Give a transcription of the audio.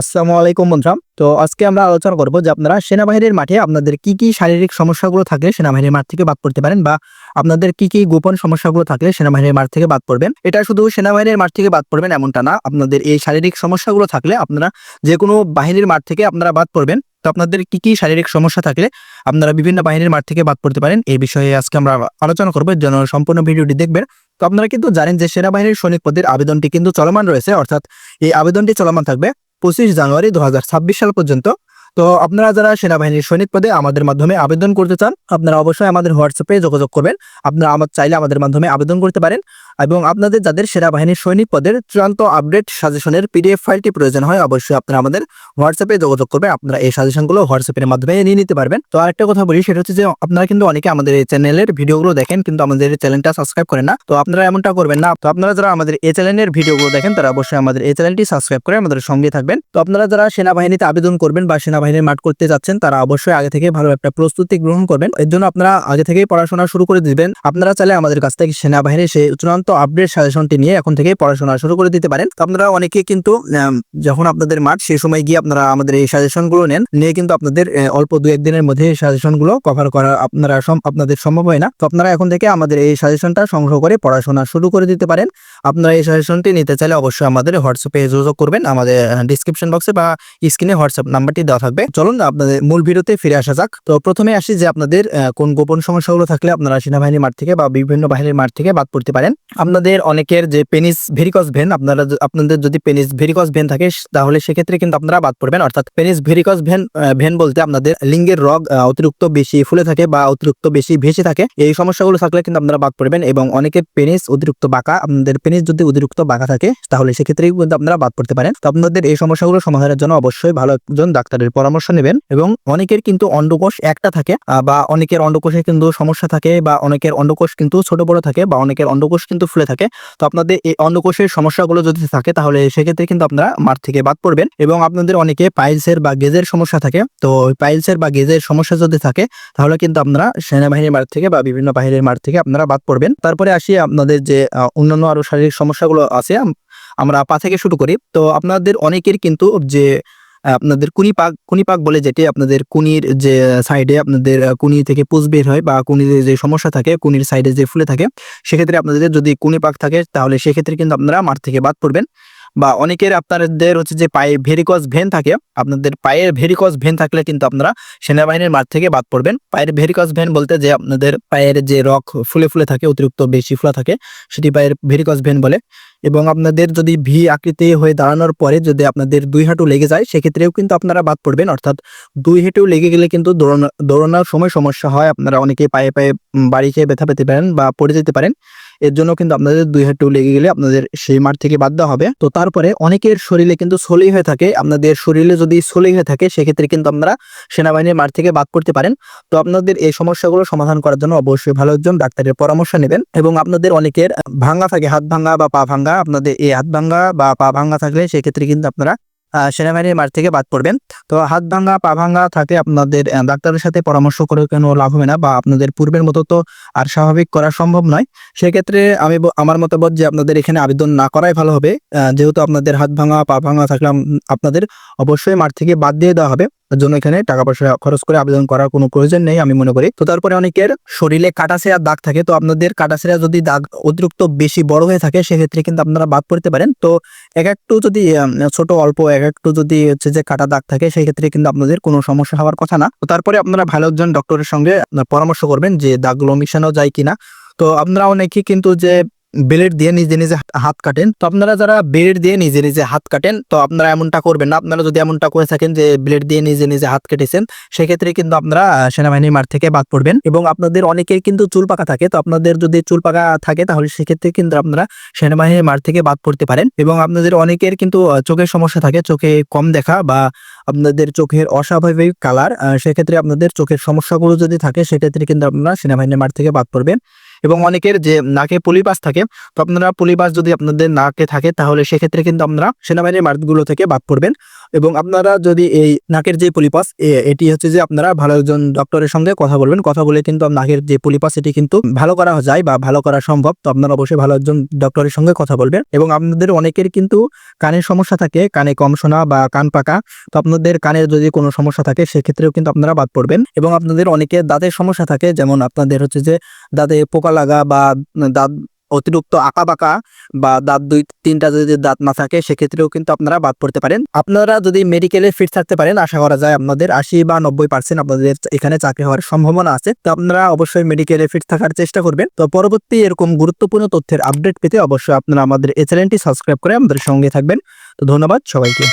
আসসালামু আলাইকুম বন্ধুরা। তো আজকে আমরা আলোচনা করব যে আপনারা সেনাবাহিনীর মাঠে আপনাদের কি কি শারীরিক সমস্যাগুলো থাকলে সেনাবাহিনীর মাঠ থেকে বাদ পড়তে পারেন বা আপনাদের কি কি গোপন সমস্যাগুলো থাকলে সেনাবাহিনীর মাঠ থেকে বাদ পড়বেন। এটা শুধু সেনাবাহিনীর মাঠ থেকে বাদ পড়বেন এমনটা না। আপনাদের এই শারীরিক সমস্যাগুলো থাকলে আপনারা যে কোনো বাহিনীর মাঠ থেকে আপনারা বাদ পড়বেন। তো আপনাদের কি কি শারীরিক সমস্যা থাকলে আপনারা বিভিন্ন বাহিনীর মাঠ থেকে বাদ পড়তে পারেন। এই বিষয়ে আজকে আমরা আলোচনা করব। যেন সম্পূর্ণ ভিডিওটি দেখবেন। তো আপনারা কিন্তু জানেন যে সেনাবাহিনীর সৈনিক পদের আবেদনটি কিন্তু চলমান রয়েছে। অর্থাৎ এই আবেদনটি চলমান থাকবে। পঁচিশ জানুয়ারি দু হাজার ছাব্বিশ সাল পর্যন্ত। তো আপনারা যারা সেনাবাহিনীর সৈনিক পদে আমাদের মাধ্যমে আবেদন করতে চান, আপনারা অবশ্যই আমাদের হোয়াটসঅ্যাপে যোগাযোগ করবেন। আপনারা আমার চাইলে আমাদের মাধ্যমে আবেদন করতে পারেন। এবং আপনাদের যাদের সেনাবাহিনীর সৈনিক পদের চূড়ান্ত আপডেট সাজেশনের পিডিএফ ফাইলটি প্রয়োজন হয়, অবশ্যই আপনারা আমাদের হোয়াটসঅ্যাপে যোগাযোগ করবেন। আপনারা এই সাজেশনগুলো হোয়াটসঅ্যাপের মাধ্যমে নিয়ে নিতে পারবেন। তো আরেকটা কথা বলি, সেটা হচ্ছে যে আপনারা কিন্তু অনেকে আমাদের এই চ্যানেলের ভিডিওগুলো দেখেন, কিন্তু আমাদের এই চ্যানেলটা সাবস্ক্রাইব করেন না। তো আপনারা এমনটা করবেন না। তো আপনারা যারা আমাদের এই চ্যানেলের ভিডিওগুলো দেখেন, তারা অবশ্যই আমাদের এই চ্যানেলটি সাবস্ক্রাইব করে আমাদের সঙ্গে থাকবেন। তো আপনারা যারা সেনাবাহিনীতে আবেদন করবেন বা সেনাবাহিনীর মাঠ করতে যাচ্ছেন, তারা অবশ্যই আগে থেকে ভালো একটা প্রস্তুতি গ্রহণ করবেন। এর জন্য আপনারা আগে থেকেই পড়াশোনা শুরু করে দিবেন। আপনারা চাইলে আমাদের কাছ থেকে সেনাবাহিনীর সেই চূড়ান্ত আপডেট সাজেশনটি নিয়ে এখন থেকে পড়াশোনা শুরু করে দিতে পারেন। তো আপনারা অনেকে কিন্তু যখন আপনাদের মাঠ সেই সময় গিয়ে আপনারা আমাদের এই সাজেশনগুলো নেন, নিয়ে কিন্তু আপনাদের অল্প দু একদিনের মধ্যে সাজেশনগুলো কভার করা আপনারা আপনাদের সম্ভব হয় না। তো আপনারা এখন থেকে আমাদের এই সাজেশনটা সংগ্রহ করে পড়াশোনা শুরু করে দিতে পারেন। আপনারা এই সাজেশনটি নিতে চাইলে অবশ্যই আমাদের হোয়াটসঅ্যাপে যোগাযোগ করবেন। আমাদের ডিসক্রিপশন বক্সে বা স্ক্রিনে হোয়াটসঅ্যাপ নাম্বারটি দেওয়া থাকবে। চলুন আপনাদের মূল ভিডিওতে ফিরে আসা যাক। তো প্রথমে আসি যে আপনাদের কোন গোপন সমস্যাগুলো থাকলে আপনারা সেনাবাহিনীর মাঠ থেকে বা বিভিন্ন বাহিনীর মাঠ থেকে বাদ পড়তে পারেন। আপনাদের অনেকের যে পেনিস ভেরিকস ভেন আপনারা আপনাদের যদি পেনিস ভেরিকস ভেন থাকে তাহলে সেক্ষেত্রে কিন্তু আপনারা বাদ পড়বেন। অর্থাৎ পেনিস ভেরিকস ভেন ভেন বলতে আপনাদের লিঙ্গের রগ অতিরিক্ত বেশি ফুলে থাকে বা অতিরিক্ত বেশি ভেসে থাকে। এই সমস্যাগুলো থাকলে কিন্তু আপনারা বাদ পড়বেন এবং অনেকের পেনিস অতিরিক্ত বাঁকা, আপনাদের পেনিস যদি অতিরিক্ত বাঁকা থাকে, তাহলে সেক্ষেত্রেই কিন্তু আপনারা বাদ পড়তে পারেন। তো আপনাদের এই সমস্যাগুলো সমাধানের জন্য অবশ্যই ভালো একজন ডাক্তারের পরামর্শ নেবেন এবং অনেকের কিন্তু অন্ডকোষ একটা থাকে বা অনেকের অন্ডকোষে কিন্তু সমস্যা থাকে বা অনেকের অন্ডকোষ কিন্তু ছোট বড় থাকে বা অনেকের অন্ডকোষ কিন্তু ফুলে থাকে। তো আপনাদের এই অন্ডকোষের সমস্যাগুলো যদি থাকে, তাহলে সেক্ষেত্রে কিন্তু আপনারা মাঠ থেকে বাদ পড়বেন এবং আপনাদের অনেকে পাইলসের বা গেজের সমস্যা থাকে। তো পাইলসের বা গেজের সমস্যা যদি থাকে, তাহলে কিন্তু আপনারা সেনাবাহিনীর মাঠ থেকে বা বিভিন্ন বাহিনীর মাঠ থেকে আপনারা বাদ পড়বেন। তারপরে আসি আপনাদের যে অন্যান্য আরও শারীরিক সমস্যাগুলো আছে আমরা পা থেকে শুরু করি। তো আপনাদের অনেকের কিন্তু যে আপনাদের কুনি পাক কুনি পাক বলে যেটি আপনাদের কুনির যে সাইডে আপনাদের কুনি থেকে পুষ বের হয় বা কুনির যে সমস্যা থাকে, কুনির সাইডে যে ফুলে থাকে, সেক্ষেত্রে আপনাদের যদি কুনি পাক থাকে, তাহলে সেক্ষেত্রে কিন্তু আপনারা মাঠ থেকে বাদ পড়বেন। বা অনেকের আপনাদের হচ্ছে যে পায়ে ভেরিকস ভেন থাকে, আপনাদের পায়ের ভেরিকস ভেন থাকলে কিন্তু আপনারা সেনাবাহিনীর মাঠ থেকে বাদ পড়বেন। পায়ের ভেরিকস ভেন বলতে যে আপনাদের পায়ের যে রক ফুলে ফুলে থাকে, অতিরিক্ত বেশি ফুলা থাকে, সেটি পায়ের ভেরিকস ভেন বলে। এবং আপনাদের যদি ভি আকৃতি হয়ে দাঁড়ানোর পরে যদি আপনাদের দুই হাঁটু লেগে যায়, সেক্ষেত্রেও কিন্তু আপনারা বাদ পড়বেন। অর্থাৎ দুই হাঁটু লেগে গেলে কিন্তু দৌড়ানো, দৌড়ানোর সময় সমস্যা হয়। আপনারা অনেকে পায়ে পায়ে বাড়ি খেয়ে ব্যথা পেতে পারেন বা পড়ে যেতে পারেন। এর জন্য কিন্তু আপনাদের দুই হাঁটু লেগে গেলে আপনাদের সেই মাঠ থেকে বাদ দেওয়া হবে। তো তারপরে অনেকের শরীরে কিন্তু সলি হয়ে থাকে। আপনাদের শরীরে যদি সলি হয়ে থাকে, সেক্ষেত্রে কিন্তু আপনারা সেনাবাহিনীর মাঠ থেকে বাদ করতে পারেন। তো আপনাদের এই সমস্যাগুলো সমাধান করার জন্য অবশ্যই ভালো একজন ডাক্তারের পরামর্শ নেবেন এবং আপনাদের অনেকের ভাঙ্গা থাকে, হাত ভাঙ্গা বা পা ভাঙ্গা আপনাদের এই হাত ভাঙ্গা বা পা ভাঙ্গা থাকলে সেক্ষেত্রে কিন্তু আপনারা সেনাবাহিনীর মাঠ থেকে বাদ পড়বেন। তো হাত ভাঙ্গা, পা ভাঙ্গা থাকে আপনাদের ডাক্তারের সাথে পরামর্শ করে কোনো লাভ হবে না বা আপনাদের পূর্বের মতো তো আর স্বাভাবিক করা সম্ভব নয়। সেক্ষেত্রে আমি আমার মতামত যে আপনাদের এখানে আবেদন না করাই ভালো হবে। যেহেতু আপনাদের হাত ভাঙা পা ভাঙা থাকলে আপনাদের অবশ্যই মাঠ থেকে বাদ দিয়ে দেওয়া হবে। জন্য এখানে টাকা পয়সা খরচ করে আবেদন করার কোনো প্রয়োজন নেই, আমি মনে করি। তো তারপরে অনেকের শরীরে কাটাছেঁড়া দাগ থাকে, তো আপনাদের কাটাছেঁড়া যদি দাগ অতিরিক্ত বেশি বড় হয়ে থাকে, সেক্ষেত্রে কিন্তু আপনারা বাদ পড়তে পারেন। তো এক একটু যদি ছোট, অল্প, এক একটু যদি হচ্ছে যে কাটা দাগ থাকে সেই ক্ষেত্রে কিন্তু আপনাদের কোনো সমস্যা হওয়ার কথা না। তো তারপরে আপনারা ভালো একজন ডক্টরের সঙ্গে পরামর্শ করবেন যে দাগগুলো মিশানো যায় কিনা। তো আপনারা অনেকে কিন্তু যে ব্লেড দিয়ে নিজে নিজে হাত- কাটেন। তো আপনারা যারা ব্লেড দিয়ে নিজে নিজে হাত কাটেন, তো আপনারা এমনটা করবেন না। আপনারা যদি এমনটা করে থাকেন যে ব্লেড দিয়ে নিজে নিজে হাত কেটেছেন, সেক্ষেত্রে কিন্তু আপনারা সেনাবাহিনীর মাঠ থেকে বাদ পড়বেন এবং আপনাদের অনেকের কিন্তু চুল পাকা থাকে। তো আপনাদের যদি চুল পাকা থাকে, তাহলে সেক্ষেত্রে কিন্তু আপনারা সেনাবাহিনীর মাঠ থেকে বাদ পড়তে পারেন এবং আপনাদের অনেকের কিন্তু চোখের সমস্যা থাকে, চোখে কম দেখা বা আপনাদের চোখের অস্বাভাবিক কালার সেক্ষেত্রে আপনাদের চোখের সমস্যাগুলো যদি থাকে, সেক্ষেত্রে কিন্তু আপনারা সেনাবাহিনীর মাঠ থেকে বাদ পড়বেন। এবং অনেকের যে নাকে পলিপাস থাকে, তো আপনারা পলিপাস যদি আপনাদের নাকে থাকে, তাহলে সেক্ষেত্রে কিন্তু আপনারা সেনাবাহিনীর মার্কগুলো থেকে বাদ পড়বেন। এবং আপনারা যদি এই নাকের যে পলিপাস এটি হচ্ছে যে আপনারা ভালো একজন ডক্টরের সঙ্গে কথা বলবেন। কথা বলে কিন্তু নাকের যে পলিপাস এটি কিন্তু ভালো করা যায় বা ভালো করা সম্ভব। তো আপনারা অবশ্যই ভালো একজন ডক্টরের সঙ্গে কথা বলবেন। এবং আপনাদের অনেকের কিন্তু কানের সমস্যা থাকে, কানে কম শোনা বা কান পাকা। তো আপনাদের কানের যদি কোনো সমস্যা থাকে, সেক্ষেত্রেও কিন্তু আপনারা বাদ পড়বেন। এবং আপনাদের অনেকের দাঁতের সমস্যা থাকে, যেমন আপনাদের হচ্ছে যে দাঁতে পোকা লাগা বা দাঁত অতিরিক্ত আঁকা বাঁকা বা দাঁত দুই, তিনটা যদি দাঁত না থাকে, সেক্ষেত্রেও কিন্তু আপনারা বাদ পড়তে পারেন। আপনারা যদি মেডিকেলে ফিট থাকতে পারেন, আশা করা যায় আপনাদের আশি বা নব্বই পার্সেন্ট আপনাদের এখানে চাকরি হওয়ার সম্ভাবনা আছে। তো আপনারা অবশ্যই মেডিকেলে ফিট থাকার চেষ্টা করবেন। তো পরবর্তী এরকম গুরুত্বপূর্ণ তথ্যের আপডেট পেতে অবশ্যই আপনারা আমাদের এই চ্যানেলটি সাবস্ক্রাইব করে আমাদের সঙ্গে থাকবেন। তো ধন্যবাদ সবাইকে।